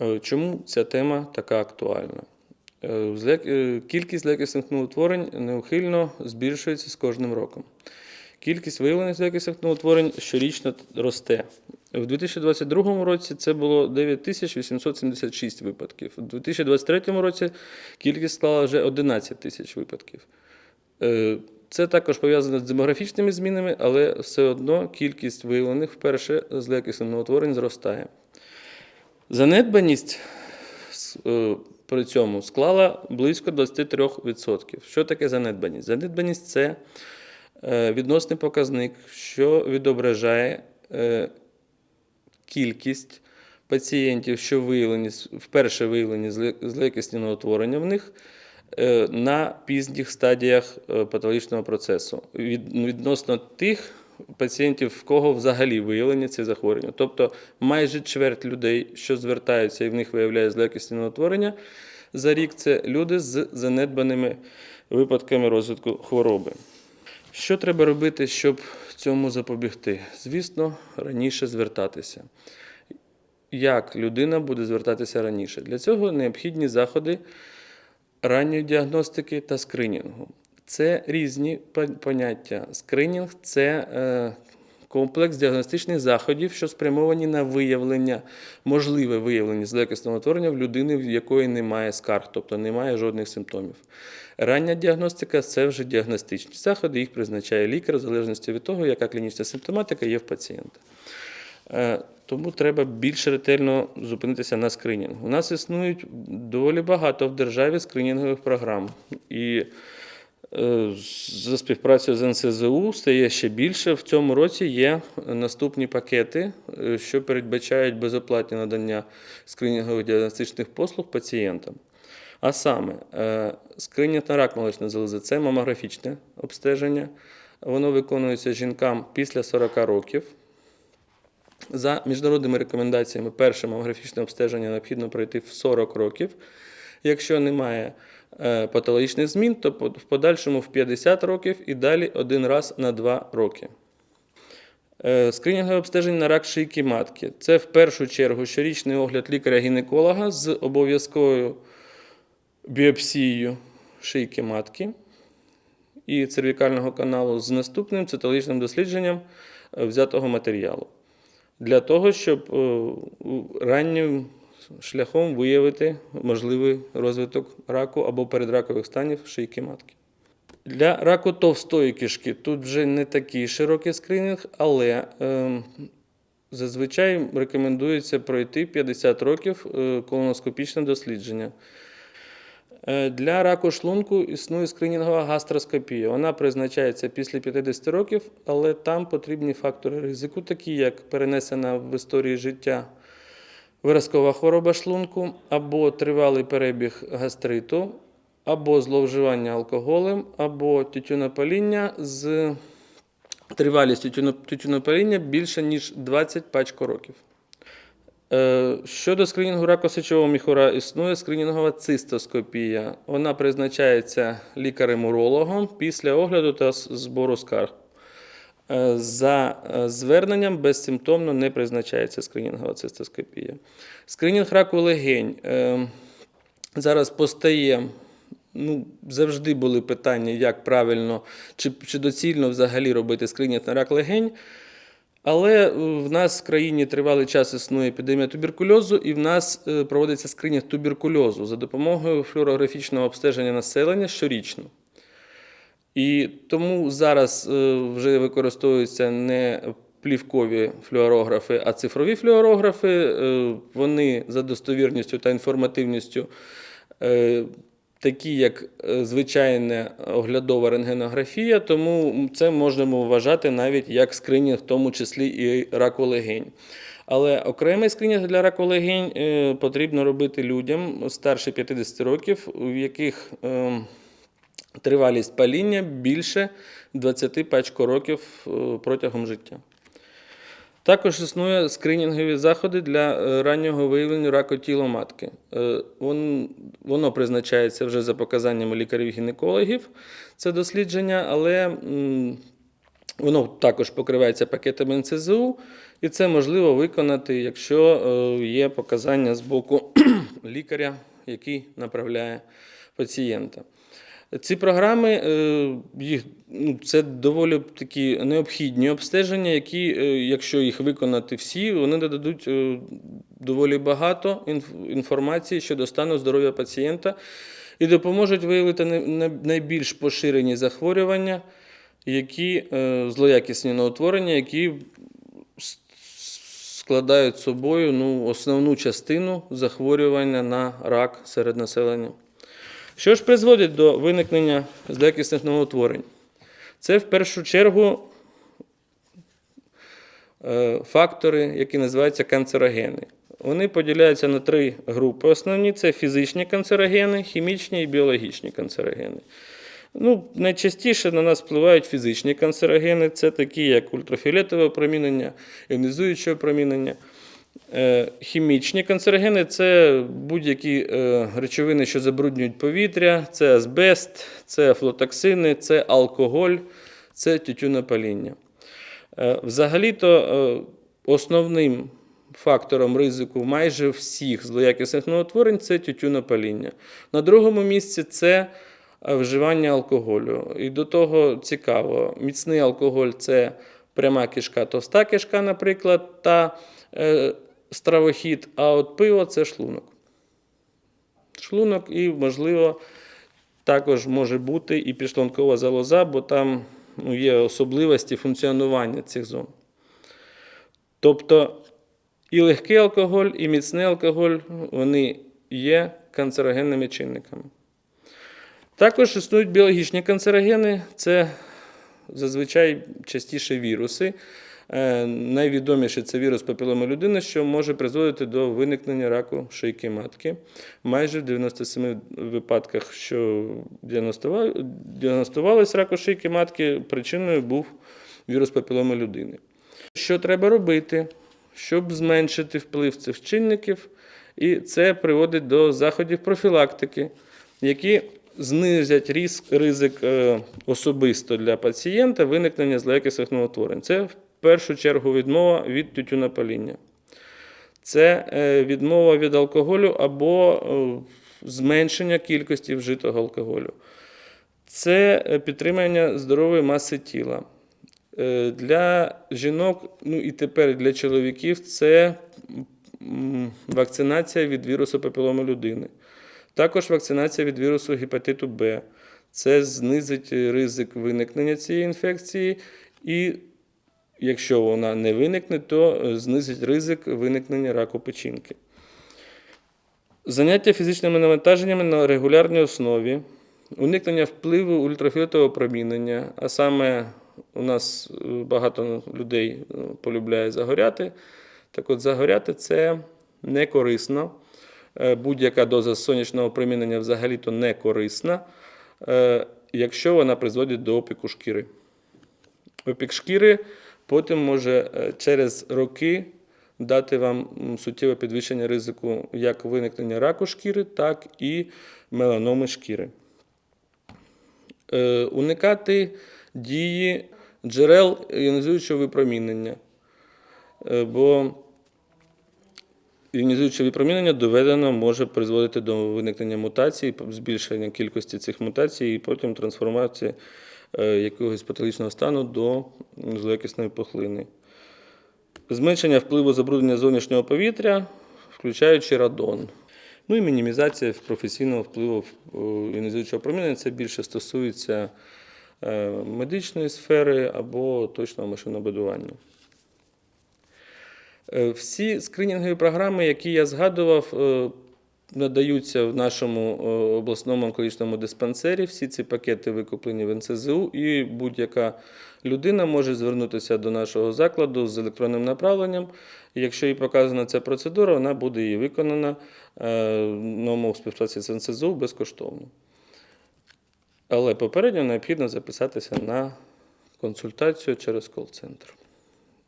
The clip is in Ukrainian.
Е, Чому ця тема така актуальна? Е, е, Кількість злякісних новотворень неухильно збільшується з кожним роком. Кількість виявлених злякісних новотворень щорічно росте. В 2022 році це було 9876 випадків. У 2023 році кількість склала вже 11 тисяч випадків. Це також пов'язано з демографічними змінами, але все одно кількість виявлених вперше злякісних новотворень зростає. Занедбаність е, при цьому склала близько 23%. Що таке занедбаність? Занедбаність це е, відносний показник, що відображає е, кількість пацієнтів, що виявлені, вперше виявлені злоякісні новотворення в них на пізніх стадіях патологічного процесу відносно тих пацієнтів, в кого взагалі виявлені ці захворювання. Тобто майже чверть людей, що звертаються і в них виявляє злоякісні новотворення за рік, це люди з занедбаними випадками розвитку хвороби. Що треба робити, щоб цьому запобігти? Звісно, раніше звертатися. Як людина буде звертатися раніше? Для цього необхідні заходи ранньої діагностики та скринінгу. Це різні поняття. Скринінг це е, комплекс діагностичних заходів, що спрямовані на виявлення, можливе виявлення злоякісного утворення в людини, в якої немає скарг, тобто немає жодних симптомів. Рання діагностика це вже діагностичні заходи, їх призначає лікар в залежності від того, яка клінічна симптоматика є в пацієнта. Е, Тому треба більш ретельно зупинитися на скринінгу. У нас існують доволі багато в державі скринінгових програм. І за співпрацею з НСЗУ стає ще більше. В цьому році є наступні пакети, е, що передбачають безоплатні надання скринінгових діагностичних послуг пацієнтам. А саме, е, скринінг на рак молочної залози це мамографічне обстеження. Воно виконується жінкам після 40 років. За міжнародними рекомендаціями, перше мамографічне обстеження необхідно пройти в 40 років. Якщо немає е, патологічних змін, то в подальшому в 50 років і далі один раз на 2 роки. Е, Скринінгове обстеження на рак шийки матки. Це в першу чергу щорічний огляд лікаря-гінеколога з обов'язковою біопсією шийки матки і цервікального каналу з наступним цитологічним дослідженням е, взятого матеріалу для того, щоб е, раннім шляхом виявити можливий розвиток раку або передракових станів шийки матки. Для раку товстої кишки тут вже не такий широкий скринінг, але е, зазвичай рекомендується пройти 50 років е, колоноскопічне дослідження. Е, Для раку шлунку існує скринінгова гастроскопія. Вона призначається після 50 років, але там потрібні фактори ризику, такі як перенесена в історії життя виразкова хвороба шлунку, або тривалий перебіг гастриту, або зловживання алкоголем, або тютюнопаління з тривалістю тютюнопаління більше ніж 20 пачко років. Е, Щодо скринінгу раку сечового міхура, існує скринінгова цистоскопія. Вона призначається лікарем-урологом після огляду та збору скарг. Е, За е, зверненням безсимптомно не призначається скринінгова цистоскопія. Скринінг раку легень. Е, Зараз постає. Ну, завжди були питання, як правильно чи, чи доцільно взагалі робити скринінг на рак легень. Але в нас в країні тривалий час існує епідемія туберкульозу, і в нас проводиться скринінг туберкульозу за допомогою флюорографічного обстеження населення щорічно. І тому зараз е, вже використовуються не плівкові флюорографи, а цифрові флюорографи. Е, Вони за достовірністю та інформативністю е, такі, як звичайна оглядова рентгенографія, тому це можемо вважати навіть як скринінг, в тому числі і раку легень. Але окремий скринінг для раку легень потрібно робити людям старше 50 років, у яких ем, тривалість паління більше 20 пачко років е, протягом життя. Також існує скринінгові заходи для е, раннього виявлення раку тіла матки. Е, Воно призначається вже за показаннями лікарів-гінекологів, це дослідження, але Воно також покривається пакетами НСЗУ, і це можливо виконати, якщо є показання з боку лікаря, який направляє пацієнта. Ці програми е, їх, ну, це доволі такі необхідні обстеження, які, е, якщо їх виконати всі, вони додадуть е, доволі багато інформації щодо стану здоров'я пацієнта і допоможуть виявити най- най- найбільш поширені захворювання, які злоякісні новотворення, які с- складають собою ну, основну частину захворювання на рак серед населення. Що ж призводить до виникнення злоякісних новотворень? Це в першу чергу е, фактори, які називаються канцерогени. Вони поділяються на три групи. Основні це фізичні канцерогени, хімічні і біологічні канцерогени. Ну, найчастіше на нас впливають фізичні канцерогени, це такі, як ультрафіолетове опромінення, іонізуюче опромінення. Е, Хімічні канцерогени це будь-які е, речовини, що забруднюють повітря, це азбест, це флотоксини, це алкоголь, це тютюнопаління. Е, Взагалі-то основним фактором ризику майже всіх злоякісних новотворень це тютюнопаління. На другому місці це вживання алкоголю. І до того цікаво, міцний алкоголь це пряма кишка, товста кишка, наприклад, та стравохід, а от пиво це шлунок. Шлунок і, можливо, також може бути і підшлункова залоза, бо там ну, є особливості функціонування цих зон. Тобто і легкий алкоголь, і міцний алкоголь вони є канцерогенними чинниками. Також існують біологічні канцерогени, це зазвичай частіше віруси. Е, Найвідоміший це вірус папіломи людини, що може призводити до виникнення раку шийки матки. Майже в 97 випадках, що діагностува- діагностувалось раку шийки матки, причиною був вірус папіломи людини. Що треба робити, щоб зменшити вплив цих чинників? І це приводить до заходів профілактики, які знизять ризик, ризик е, особисто для пацієнта виникнення злоякісних новотворень. Це першу чергу відмова від тютюнопаління. Це е, відмова від алкоголю або е, зменшення кількості вжитого алкоголю. Це е, підтримання здорової маси тіла. Для жінок, ну і тепер для чоловіків, це вакцинація від вірусу папіломи людини. Також вакцинація від вірусу гепатиту Б. Це знизить ризик виникнення цієї інфекції, і якщо вона не виникне, то е, знизить ризик виникнення раку печінки. Заняття фізичними навантаженнями на регулярній основі, уникнення впливу ультрафіолетового промінення, а саме у нас е, багато людей е, полюбляє загоряти. Так от, загоряти це не корисно. Будь-яка доза сонячного промінення взагалі-то не корисна, якщо вона призводить до опіку шкіри. Опік шкіри потім може е, через роки дати вам суттєве підвищення ризику як виникнення раку шкіри, так і меланоми шкіри. Е, Уникати дії джерел іонізуючого випромінення. Е, Бо Іонізуюче випромінення доведено може призводити до виникнення мутацій, збільшення кількості цих мутацій і потім трансформації якогось патологічного стану до злоякісної пухлини. Зменшення впливу забруднення зовнішнього повітря, включаючи радон. Ну і мінімізація професійного впливу е, іонізуючого промінення. Це більше стосується е, медичної сфери або точного машинобудування. Е, Всі скринінгові програми, які я згадував, е, надаються в нашому е, обласному онкологічному диспансері. Всі ці пакети викуплені в НСЗУ, і будь-яка людина може звернутися до нашого закладу з електронним направленням. Якщо їй показана ця процедура, вона буде її виконана е, на умов співпраці з НСЗУ безкоштовно. Але попередньо необхідно записатися на консультацію через кол-центр.